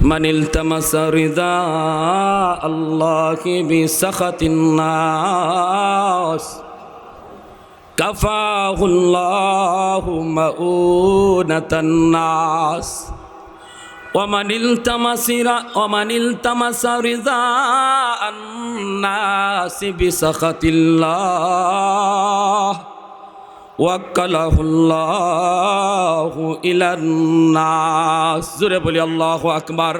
من التمس رضاء الله بسخط الناس كفاه الله مؤونة الناس ومن التمس ومن التمس رضاء الناس بسخط الله ওয়াক্কালাহুল্লাহু ইলান্নাস জুরে বলি, আল্লাহু আকবার।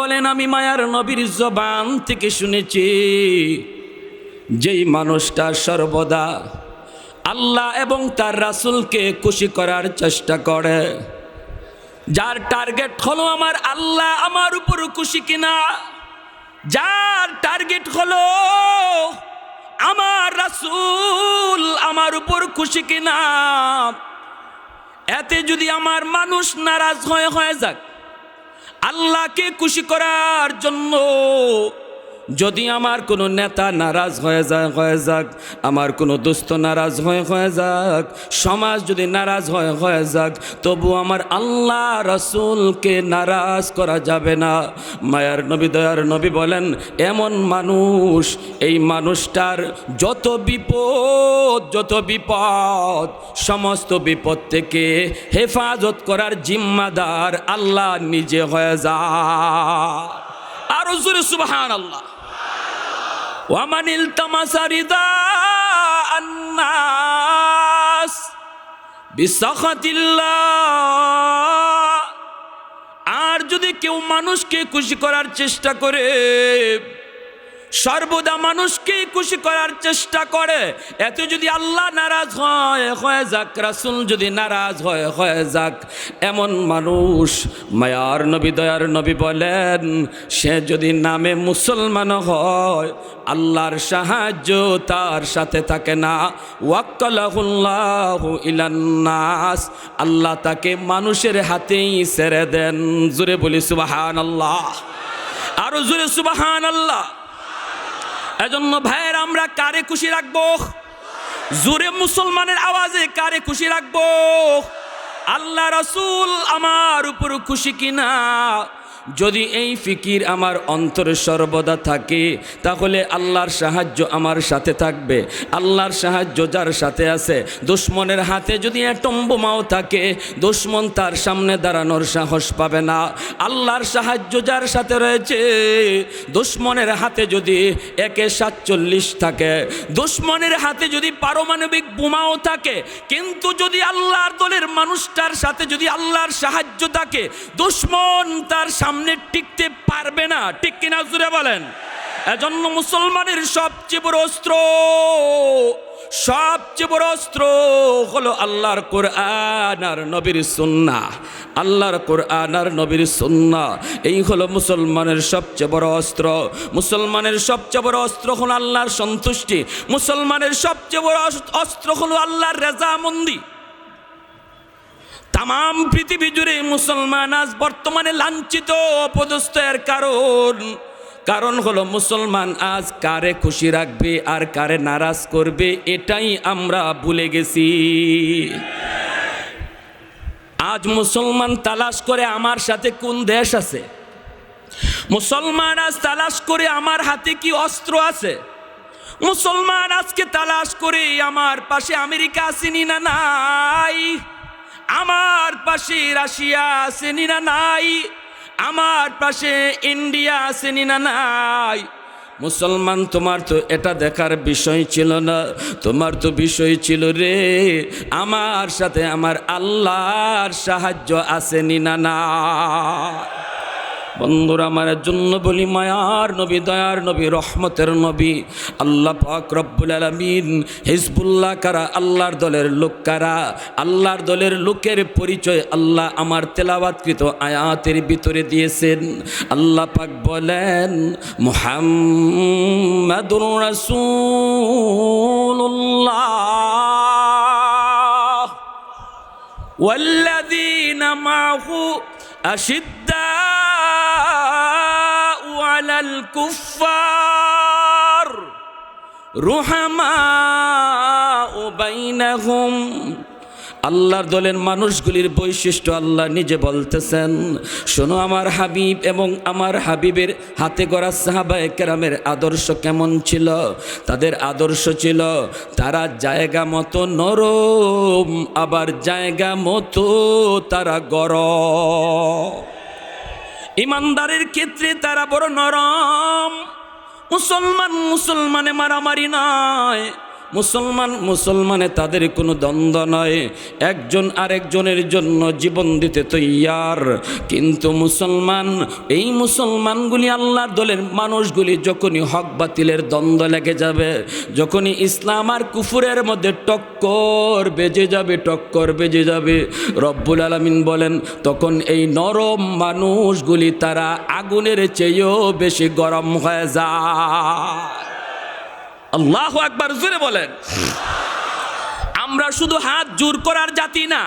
বলেন, আমি মায়ার নবীর জবান থেকে শুনেছি, যেই মানুষটা সর্বদা আল্লাহ এবং তার রাসুলকে খুশি করার চেষ্টা করে। যার টার্গেট হলো আমার আল্লাহ আমার উপর খুশি কিনা, যার টার্গেট হলো আমার রাসুল আমার উপর খুশি কিনা? এতে যদি আমার মানুষ নারাজ হয়ে হয়ে যাক, আল্লাহকে খুশি করার জন্য যদি আমার কোনো নেতা নারাজ হয়ে যায়, হয়ে যাক, আমার কোনো দোস্ত নারাজ হয়ে হয়ে যাক, সমাজ যদি নারাজ হয়ে হয়ে যাক তবু আমার আল্লাহ রসুলকে নারাজ করা যাবে না। মায়ার নবী, দয়ার নবী বলেন, এমন মানুষ, এই মানুষটার যত বিপদ যত বিপদ, সমস্ত বিপদ থেকে হেফাজত করার জিম্মাদার আল্লাহ নিজে হয়ে যায় আরও জোরে সুবহান আল্লাহ ওয়ামান ইলতামাসা রিদা আন্নাস আর যদি কেউ মানুষকে খুশি করার চেষ্টা করে সর্বদা মানুষকে খুশি করার চেষ্টা করে। এত যদি আল্লাহ নারাজ হয়, হয়ে যাক, রাসুল যদি নারাজ হয়, হয়ে যাক। এমন মানুষ মায়ার নবী, দয়ার নবী বলেন, সে যদি নামে মুসলমান হয়, আল্লাহর সাহায্য তার সাথে থাকে না। ওয়াক্কালাহুল্লাহ ইলান্নাস, আল্লাহ তাকে মানুষের হাতেই ছেড়ে দেন। জুড়ে বলি সুবাহান আল্লাহ আরও জুড়ে সুবাহান আল্লাহ এজন্য ভাইয়ের আমরা কারে খুশি রাখব? জোরে মুসলমানের আওয়াজে কারে খুশি রাখব? আল্লাহ রসুল আমার উপর খুশি কিনা? যদি এই ফিকির আমার অন্তরে সর্বদা থাকে, তাহলে আল্লাহর সাহায্য আমার সাথে থাকবে। আল্লাহর সাহায্য যার সাথে আছে, দুশ্মনের হাতে যদি অ্যাটম বোমাও থাকে, দুশ্মন তার সামনে দাঁড়ানোর সাহস পাবে না। আল্লাহর সাহায্য যার সাথে রয়েছে, দুশ্মনের হাতে যদি একে সাতচল্লিশ থাকে, দুশ্মনের হাতে যদি পারমাণবিক বোমাও থাকে, কিন্তু যদি আল্লাহর দলের মানুষটার সাথে যদি আল্লাহর সাহায্য থাকে, দুশ্মন তার সামনে টিকতে পারবে না। ঠিক কিনা জুড়ে বলেন? এজন্য মুসলমানের সবচেয়ে বড় অস্ত্র, সবচেয়ে বড় অস্ত্র হলো আল্লাহর কোরআন আর নবীর সুন্না। আল্লাহর কোরআন আর নবীর সুন্না, এই হলো মুসলমানের সবচেয়ে বড় অস্ত্র। মুসলমানের সবচেয়ে বড় অস্ত্র হলো আল্লাহর সন্তুষ্টি। মুসলমানের সবচেয়ে বড় অস্ত্র হলো আল্লাহর রেজামন্দি। তাম পৃথিবী জুড়ে মুসলমান আজ বর্তমানে লাঞ্ছিত অপদস্থ এর কারণ। কারণ হলো মুসলমান আজ কারে খুশি রাখবে আর কারে নারাজ করবে, এটাই আমরা ভুলে গেছি। আজ মুসলমান তালাশ করে আমার সাথে কোন দেশ আছে? মুসলমান আজ তালাশ করে আমার হাতে কি অস্ত্র আছে? মুসলমান আজকে তালাশ করে আমার পাশে আমেরিকা আসেনি না নাই? আমার পাশে রাশিয়া আসেনি না নাই। আমার পাশে ইন্ডিয়া আসেনি না নাই। মুসলমান, তোমার তো এটা দেখার বিষয় ছিল না। তোমার তো বিষয় ছিল রে, আমার সাথে আমার আল্লাহর সাহায্য আসেনি না না? বন্ধুরা আমার জন্য বলি মায়ার নবী দয়ার নবী রহমতের নবী আল্লাহ পাক রব্বুল আলমিন হিজবুল্লাহ কারা আল্লাহর দলের লোক কারা আল্লাহর দলের লোকের পরিচয় আল্লাহ আমার তেলাবাতকৃত আয়াতের ভিতরে দিয়েছেন আল্লাহ পাক বলেন মুহাম্মাদুর রাসূলুল্লাহ والذين معه أشداء على الكفار رحماء بينهم আল্লাহর দলের মানুষগুলির বৈশিষ্ট্য আল্লাহ নিজে বলতেছেন শোনো আমার হাবিব এবং আমার হাবিবের হাতে গড়া সাহাবায়ে কেরামের আদর্শ কেমন ছিল তাদের আদর্শ ছিল তারা জায়গা মতো নরম আবার জায়গা মতো তারা গরম ইমানদারের ক্ষেত্রে তারা বড় নরম। মুসলমান মুসলমানে মারামারি নয়। মুসলমান, মুসলমানে তাদের কোনো দ্বন্দ্ব নয়। একজন আরেকজনের জন্য জীবন দিতে তৈয়ার। কিন্তু মুসলমান, এই মুসলমানগুলি আল্লাহর দলের মানুষগুলি যখনই হক বাতিলের দ্বন্দ্ব লেগে যাবে, যখনই ইসলাম আর কুফুরের মধ্যে টক্কর বেজে যাবে, টক্কর বেজে যাবে, রব্বুল আলমিন বলেন, তখন এই নরম মানুষগুলি তারা আগুনের চেয়েও বেশি গরম হয়ে যায়। আল্লাহ একবার জোরে বলেন। আমরা শুধু হাত জোর করার জাতি না,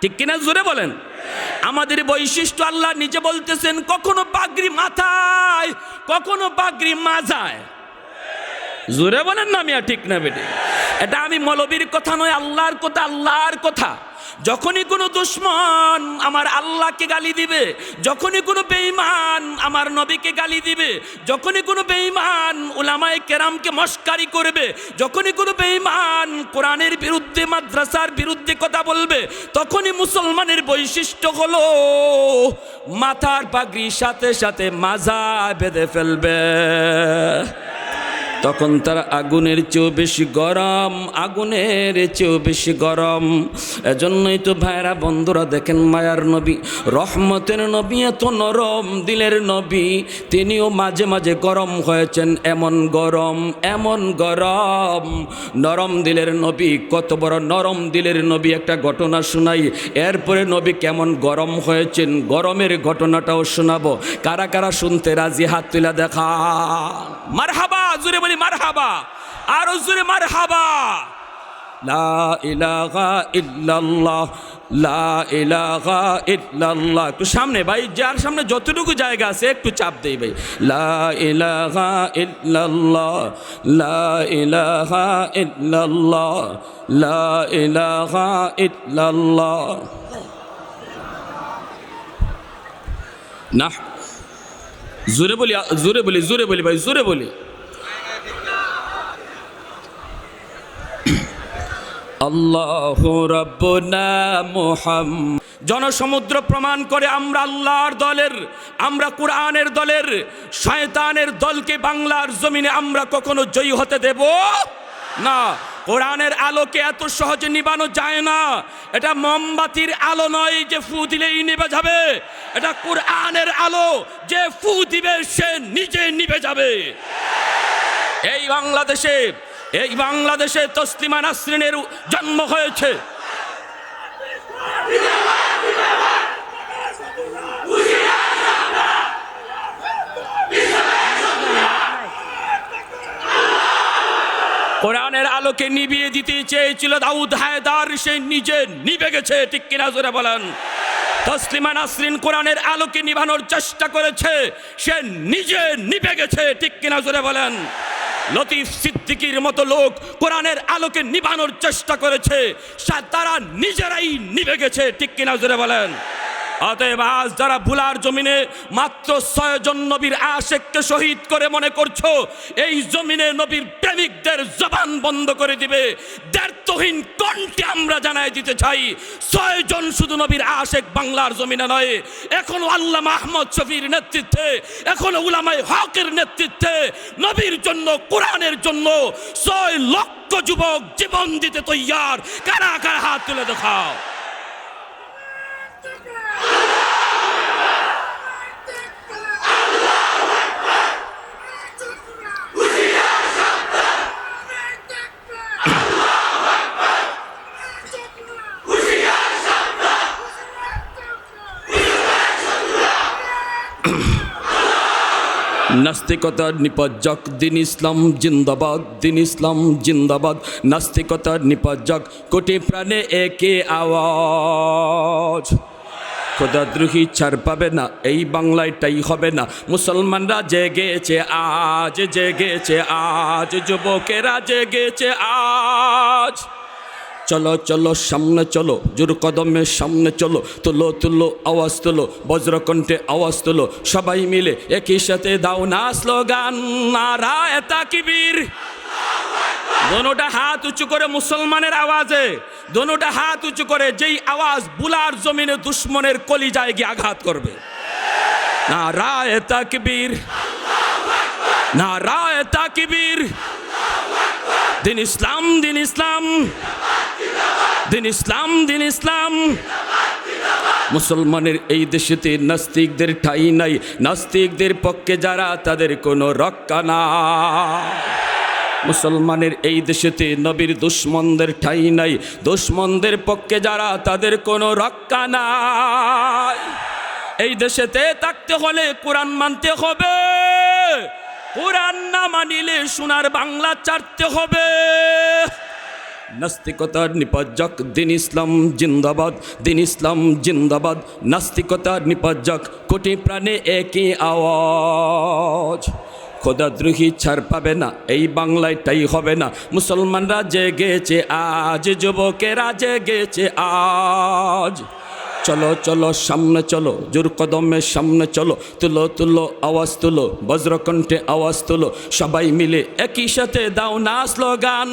ঠিক কিনা জোরে বলেন? আমাদের বৈশিষ্ট্য আল্লাহ নিজে বলতেছেন, কখনো পাগড়ি মাথায়, কখনো পাগড়ি মাজায়। জোরে বলেন না মিয়া, ঠিক না বেটে? এটা আমি মলবির কথা নয়, আল্লাহর কথা আল্লাহর কথা। যখনই কোনো দুশ্মন আমার আল্লাহকে গালি দিবে, যখনই কোনো বেঈমান আমার নবীকে গালি দিবে, যখনই কোনো বেঈমান উলামায়ে কেরামকে মস্কারি করবে, যখনই কোনো বেঈমান কোরআনের বিরুদ্ধে, মাদ্রাসার বিরুদ্ধে কথা বলবে, তখনই মুসলমানের বৈশিষ্ট্য হলো মাথার পাগড়ির সাথে সাথে মাজা বেঁধে ফেলবে। তখন তারা আগুনের চেয়েও বেশি গরম, আগুনের চেয়েও বেশি গরম। এজন্যই তো ভাইরা বন্ধুরা দেখেন মায়ার নবী, রহমতের নবী এত নরম, দিলের নবী, তিনিও মাঝে মাঝে গরম হয়েছেন। এমন গরম এমন গরম। নরম দিলের নবী, কত বড় নরম দিলের নবী, একটা ঘটনা শোনাই। এরপরে নবী কেমন গরম হয়েছেন, গরমের ঘটনাটাও শোনাবো। কারা কারা শুনতে রাজি? হাত তুলে দেখা মারহাবা জুড়ে বলি আরও লা ইলাহা ইল্লাল্লাহ, লা ইলাহা ইল্লাল্লাহ। একটু সামনে ভাই, যার সামনে যতটুকু জায়গা আছে, একটু চাপ দেই ভাই। জোরে বলি জোরে বলি জোরে বলি ভাই, জোরে বলি। আল্লাহ জনসমুদ্র প্রমাণ করে আমরা আল্লাহর দলের, আমরা কোরআনের দলের, শয়তানের দলকে বাংলার জমিনে আমরা কখনো জয়ী হতে দেব না। কোরআনের আলোকে এত সহজে নিবানো যায় না। এটা মোমবাতির আলো নয় যে ফু দিলেই নিভে যাবে। এটা কোরআনের আলো যে ফু দিবে সে নিজে নিভে যাবে। এই বাংলাদেশে এই বাংলাদেশে তসলিমা নাসরিনের জন্ম হয়েছে। কোরআনের আলোকে নিবিয়ে দিতে চেয়েছিল দাউদ হায়দার, সে নিজে নিভে গেছে, ঠিক কিনা জোরে বলেন। তসলিমা নাসরিন কোরআনের আলোকে নিভানোর চেষ্টা করেছে, সে নিজে নিভে গেছে, ঠিক কিনা জোরে বলেন। লতিফ সিদ্দিকির মতো লোক কোরআনের আলোকে নিভানোর চেষ্টা করেছে তারা নিজেরাই নিভে গেছে, ঠিক কিনা জোরে বলেন। অতএব আজ যারা ভুলার জমিনে মাত্র ছয় জন নবীর আশেককে শহীদ করে মনে করছ, এই জমিনে নবীর প্রেমিকদের জবান বন্ধ করে দিবে। দ্ব্যর্থহীন কণ্ঠে আমরা জানাই দিতে চাই ছয় জন শুধু নবীর আশেক বাংলার জমিনে নয়, এখনও আল্লাহ মাহমদ শফির নেতৃত্বে, এখনও উলামাই হকের নেতৃত্বে, নবীর জন্য, কোরআনের জন্য ছয় লক্ষ যুবক জীবন দিতে তৈয়ার। কারা কারা হাত তুলে দেখাও। নাস্তিকতার নিপজ্জক, দিন ইসলাম জিন্দাবাদ, দিন ইসলাম জিন্দাবাদ নাস্তিকতার নিপজ্জক, কোটি প্রাণে একে আওয়াজ। খোদাদ্রোহী ছাড় পাবে না, এই বাংলায়টাই হবে না। মুসলমানরা জেগেছে, আজ জেগেছে, আজ যুবকেরা জেগেছে, আজ চলো চলো, সামনে চলো, জোর কদমে সামনে চলো, তুলো তুলো, আওয়াজ তুলো, বজ্রকণ্ঠে আওয়াজ তুলো, সবাই মিলে একই সাথে দাও না স্লোগান, নারায় তাকিবীর। দোনোটা হাত উঁচু করে মুসলমানের আওয়াজে, দোনোটা হাত উঁচু করে যেই আওয়াজ বুলার জমিনে দুশ্মনের কলিজায় গিয়ে আঘাত করবে। না রায় তাকবীর। না তাকবীর। দিন ইসলাম দিন ইসলাম। দিন ইসলাম দিন ইসলাম। মুসলমানের এই দেশেতে নাস্তিকদের ঠাই নাই। নাস্তিকদের পক্ষে যারা, তাদের কোনো রক্ষা না। মুসলমানের এই দেশেতে নবীর দুশ্মনদের ঠাই নাই। দুশ্মনদের পক্ষে যারা, তাদের কোনো রক্ষা নাই। এই দেশেতে থাকতে হলে কোরআন মানতে হবে। কোরআন না মানিলে সোনার বাংলা চারতে হবে। নাস্তিকতার নিপজ্জক দিন ইসলাম, জিন্দাবাদ। দিন ইসলাম, জিন্দাবাদ। নাস্তিকতার নিপজ্জক কোটি প্রাণে একই আওয়াজ। খোদাদ্রোহী ছাড় পাবে না, এই বাংলায় তাই হবে না। মুসলমানরা জেগেছে আজ, যুবকেরা জেগেছে আজ। চলো চলো, সামনে চলো, জোর কদমে সামনে চলো, তুলো তুলো, আওয়াজ তুলো, বজ্রকণ্ঠে আওয়াজ তুলো, সবাই মিলে একই সাথে দাও না স্লোগান,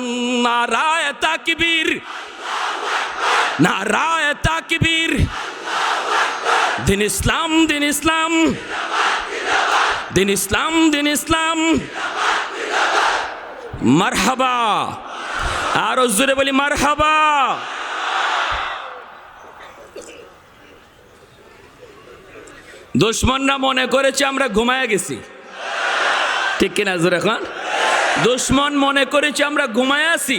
নারায় তাকবীর নারায় তাকবীর, দিন ইসলাম দিন ইসলাম দিন ইসলাম দিন ইসলাম, মারহাবা, আরও জোরে বলি মারহাবা দুশ্মনরা মনে করেছে আমরা ঘুমায় গেছি। ঠিক কিনা জোর এখন দুশ্মন মনে করেছে আমরা ঘুমায় আছি।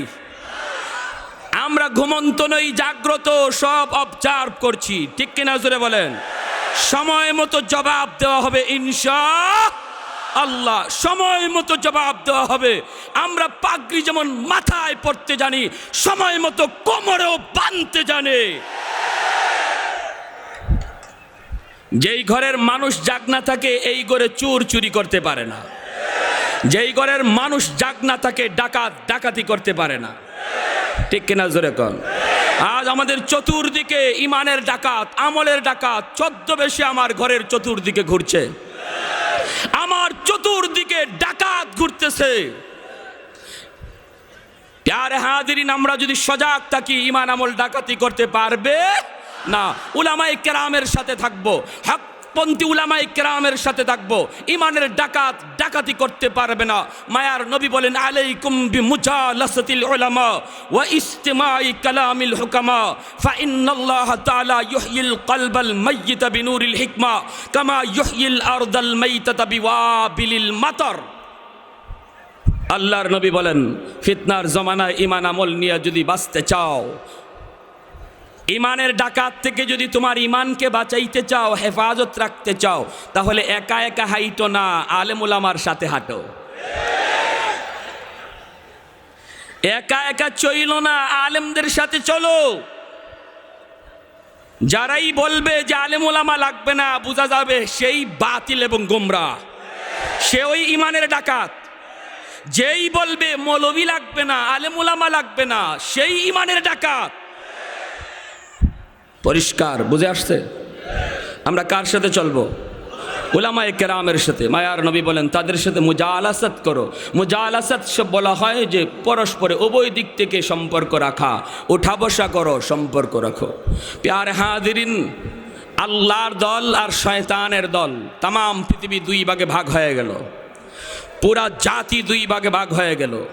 আমরা ঘুমন্ত নই, জাগ্রত, সব অবজার্ভ করছি। ঠিক কিনা জোরে বলেন? সময় মতো জবাব দেওয়া হবে, ইনশা আল্লাহ। সময় মতো জবাব দেওয়া হবে। আমরা পাগড়ি যেমন মাথায় পড়তে জানি, সময় মতো কোমরেও বানতে জানে। যেই ঘরের মানুষ জাগ না থাকে, এই ঘরে চুর চুরি করতে পারে না। যেই ঘরের মানুষ জাগ না থাকে, ডাকাত ডাকাতি করতে পারে না। ঠিক কিনা জোরে কন? আজ আমাদের চতুর্দিকে ইমানের ডাকাত, আমলের ডাকাত চোদ্দ বেশি আমার ঘরের চতুর্দিকে ঘুরছে। আমার চতুর্দিকে ডাকাত ঘুরতেছে। আমরা যদি সজাগ থাকি, ইমান আমল ডাকাতি করতে পারবে? না উলামাই কেরামের সাথে থাকব। হকপন্থী উলামাই কেরামের সাথে থাকব। ইমানের ডাকাত ডাকাতি করতে পারবে না। মায়ার নবী বলেন, আলাইকুম বি মুজালাসাতিল উলামা ওয়া ইস্তিমাই কালামিল হুকামা। ফা ইন্নাল্লাহ তাআলা ইউহয়িল কলবাল মাইয়িত বিনুরিল হিকমা। কামা ইউহয়িল আরদাল মাইতাতা বিওয়াবিলিল মাতর। আল্লাহর নবী বলেন, ফিতনার জমানায় ইমান আমল নিয়ে যদি বাঁচতে চাও ইমানের ডাকাত থেকে যদি তোমার ইমানকে বাঁচাইতে চাও, হেফাজত রাখতে চাও, তাহলে একা একা হাইটো না আলেমুলামার সাথে হাঁটো। একা একা চইল না, আলেমদের সাথে চলো। যারাই বলবে যে আলেমুলামা লাগবে না, বোঝা যাবে সেই বাতিল এবং গোমরা। সে ওই ইমানের ডাকাত। যেই বলবে মৌলবি লাগবে না আলেমুলামা লাগবে না, সেই ইমানের ডাকাত। পরিষ্কার, বুঝে আসছে? আমরা কার সাথে চলবো? উলামায়ে কেরামের সাথে। মায়ার নবী বলেন, তাদের সাথে মুজালাসাত করো। মুজালাসাত সব বলা হয় যে, পরস্পরে উভয় দিক থেকে সম্পর্ক রাখা। উঠা বসা করো, সম্পর্ক রাখো। প্যার হাদিরিন আল্লাহর দল আর শয়তানের দল তাম পৃথিবী দুই ভাগে ভাগ হয়ে গেল। পুরা জাতি দুই ভাগে ভাগ হয়ে গেল।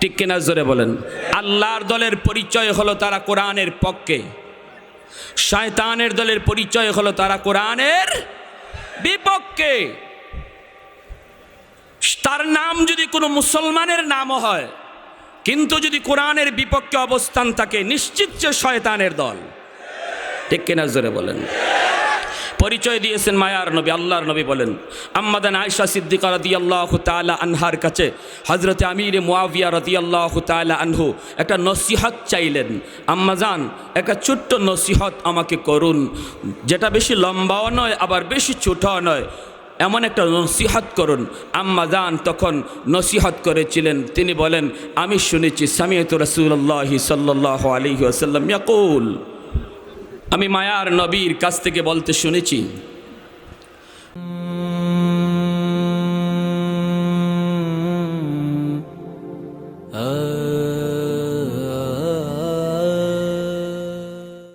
ঠিক কিনা জোরে বলেন? আল্লাহর দলের পরিচয় হলো তারা কোরআনের পক্ষে। শয়তানের দলের পরিচয় হলো তারা কোরআনের বিপক্ষে। তার নাম যদি কোনো মুসলমানের নাম হয়, কিন্তু যদি কোরআনের বিপক্ষে অবস্থান থাকে, নিশ্চিত যে শয়তানের দল। ঠিক কিনা জোরে বলেন? পরিচয় দিয়েছেন মায়ার নবী, আল্লাহর নবী বলেন। আম্মাদান আয়সা সিদ্দিকা রদি আল্লাহ তালা আনহার কাছে হজরতে আমির মুয়াবিয়া রদি আল্লাহ তালা আনহু একটা নসিহত চাইলেন। আম্মাজান একটা ছোট্ট নসিহত আমাকে করুন। যেটা বেশি লম্বাও নয়, আবার বেশি ছোটও নয়। এমন একটা নসিহত করুন। আম্মা জান তখন নসিহত করেছিলেন। তিনি বলেন, আমি শুনেছি সামিয়ত রসুল্লাহ সাল্লাহ আলী আসাল্লাম ইয়াকুল। আমি মায়ার নবীর কাছ থেকে বলতে শুনেছি